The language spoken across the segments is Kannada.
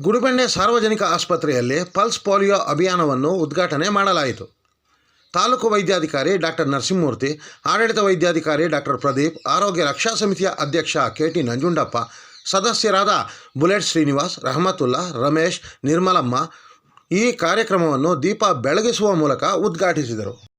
ಗುಡಿಬಂಡೆ ಸಾರ್ವಜನಿಕ ಆಸ್ಪತ್ರೆಯಲ್ಲಿ ಪಲ್ಸ್ ಪೋಲಿಯೋ ಅಭಿಯಾನವನ್ನು ಉದ್ಘಾಟನೆ ಮಾಡಲಾಯಿತು. ತಾಲೂಕು ವೈದ್ಯಾಧಿಕಾರಿ ಡಾಕ್ಟರ್ ನರಸಿಂಹಮೂರ್ತಿ, ಆಡಳಿತ ವೈದ್ಯಾಧಿಕಾರಿ ಡಾಕ್ಟರ್ ಪ್ರದೀಪ್, ಆರೋಗ್ಯ ರಕ್ಷಾ ಸಮಿತಿಯ ಅಧ್ಯಕ್ಷ ಕೆ. ಟಿ. ನಂಜುಂಡಪ್ಪ, ಸದಸ್ಯರಾದ ಬುಲೆಟ್ ಶ್ರೀನಿವಾಸ್, ರಹಮತುಲ್ಲಾ, ರಮೇಶ್, ನಿರ್ಮಲಮ್ಮ ಈ ಕಾರ್ಯಕ್ರಮವನ್ನು ದೀಪ ಬೆಳಗಿಸುವ ಮೂಲಕ ಉದ್ಘಾಟಿಸಿದರು.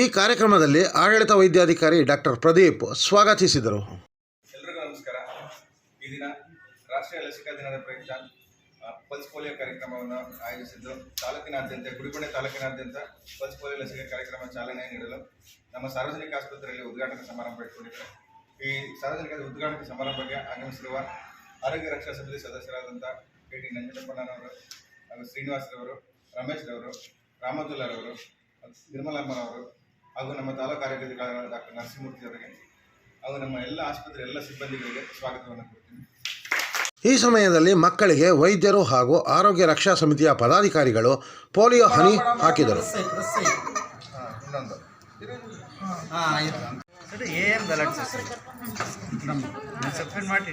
ಈ ಕಾರ್ಯಕ್ರಮದಲ್ಲಿ ಆಡಳಿತ ವೈದ್ಯಾಧಿಕಾರಿ ಡಾಕ್ಟರ್ ಪ್ರದೀಪ್ ಸ್ವಾಗತಿಸಿದರು. ಎಲ್ರಿಗೂ ನಮಸ್ಕಾರ. ಈ ದಿನ ರಾಷ್ಟ್ರೀಯ ಲಸಿಕಾ ದಿನದ ಪ್ರಯುಕ್ತ ಪಲ್ಸ್ ಪೋಲಿಯೋ ಕಾರ್ಯಕ್ರಮವನ್ನು ಆಯೋಜಿಸಿದ್ದು, ತಾಲೂಕಿನಾದ್ಯಂತ, ಗುಡಿಬಂಡೆ ತಾಲೂಕಿನಾದ್ಯಂತ ಪಲ್ಸ್ ಪೋಲಿಯೋ ಲಸಿಕೆ ಕಾರ್ಯಕ್ರಮ ಚಾಲನೆ ನೀಡಲು ನಮ್ಮ ಸಾರ್ವಜನಿಕ ಆಸ್ಪತ್ರೆಯಲ್ಲಿ ಉದ್ಘಾಟನಾ ಸಮಾರಂಭ ಇಟ್ಕೊಂಡಿದ್ದಾರೆ. ಈ ಸಾರ್ವಜನಿಕ ಉದ್ಘಾಟನಾ ಸಮಾರಂಭಕ್ಕೆ ಆಗಮಿಸಿರುವ ಆರೋಗ್ಯ ರಕ್ಷಾ ಸಮಿತಿ ಸದಸ್ಯರಾದಂಥ ಕೆ ಟಿ ನಂಜನಪ್ಪಣ್ಣನವರು ಹಾಗೂ ಶ್ರೀನಿವಾಸರವರು ರಮೇಶ್ ರವರು ರಾಮದುಲ್ಲಾರವರು ನಿರ್ಮಲಮ್ಮನವರು ಹಾಗೂ ನಮ್ಮ ತಾಲೂಕು ಆರೋಗ್ಯಾಧಿಕಾರಿಗಳಾದ ಡಾಕ್ಟರ್ ನರಸಿಂಹಮೂರ್ತಿ ಅವರಿಗೆ ಹಾಗೂ ನಮ್ಮ ಎಲ್ಲ ಆಸ್ಪತ್ರೆ ಎಲ್ಲ ಸಿಬ್ಬಂದಿಗಳಿಗೆ ಸ್ವಾಗತವನ್ನು ಕೊಡ್ತೀನಿ ಈ ಸಮಯದಲ್ಲಿ ಮಕ್ಕಳಿಗೆ ವೈದ್ಯರು ಹಾಗೂ ಆರೋಗ್ಯ ರಕ್ಷಾ ಸಮಿತಿಯ ಪದಾಧಿಕಾರಿಗಳು ಪೋಲಿಯೋ ಹನಿ ಹಾಕಿದರು. ಇನ್ನೊಂದು ಏನು ಗಲಾಟೆ? ಸಬ್ಸ್ಕ್ರೈಬ್ ಮಾಡಿ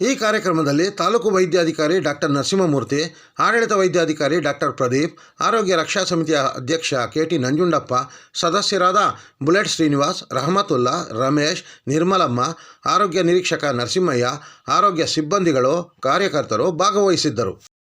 ಈ ಕಾರ್ಯಕ್ರಮದಲ್ಲಿ ತಾಲೂಕು ವೈದ್ಯಾಧಿಕಾರಿ ಡಾಕ್ಟರ್ ನರಸಿಂಹಮೂರ್ತಿ, ಆಡಳಿತ ವೈದ್ಯಾಧಿಕಾರಿ ಡಾಕ್ಟರ್ ಪ್ರದೀಪ್, ಆರೋಗ್ಯ ರಕ್ಷಾ ಸಮಿತಿಯ ಅಧ್ಯಕ್ಷ ಕೆ ಟಿ ನಂಜುಂಡಪ್ಪ, ಸದಸ್ಯರಾದ ಬುಲೆಟ್ ಶ್ರೀನಿವಾಸ್, ರಹಮತುಲ್ಲಾ, ರಮೇಶ್, ನಿರ್ಮಲಮ್ಮ, ಆರೋಗ್ಯ ನಿರೀಕ್ಷಕ ನರಸಿಂಹಯ್ಯ, ಆರೋಗ್ಯ ಸಿಬ್ಬಂದಿಗಳು, ಕಾರ್ಯಕರ್ತರು ಭಾಗವಹಿಸಿದ್ದರು.